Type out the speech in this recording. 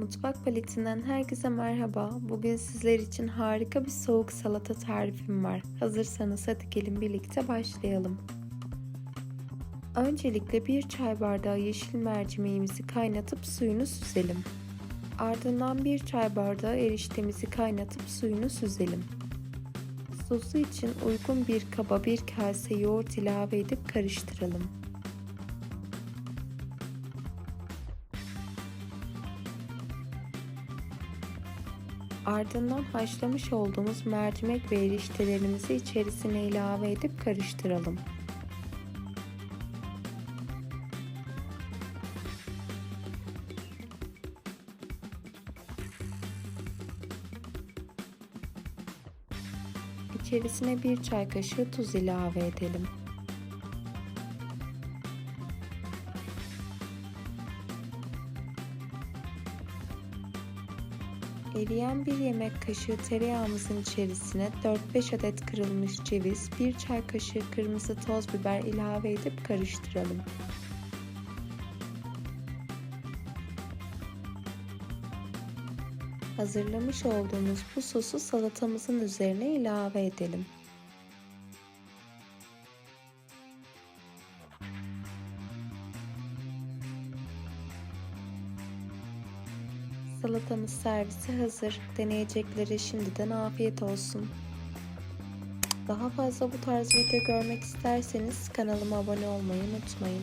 Mutfak paletinden herkese merhaba. Bugün sizler için harika bir soğuk salata tarifim var. Hazırsanız hadi gelin birlikte başlayalım. Öncelikle bir çay bardağı yeşil mercimeğimizi kaynatıp suyunu süzelim. Ardından bir çay bardağı eriştemizi kaynatıp suyunu süzelim. Sosu için uygun bir kaba bir kase yoğurt ilave edip karıştıralım. Ardından haşlamış olduğumuz mercimek ve eriştelerimizi içerisine ilave edip karıştıralım. İçerisine bir çay kaşığı tuz ilave edelim. Eriyen bir yemek kaşığı tereyağımızın içerisine 4-5 adet kırılmış ceviz, 1 çay kaşığı kırmızı toz biber ilave edip karıştıralım. Hazırlamış olduğumuz bu sosu salatamızın üzerine ilave edelim. Salatamız servise hazır. Deneyeceklere şimdiden afiyet olsun. Daha fazla bu tarz video görmek isterseniz kanalıma abone olmayı unutmayın.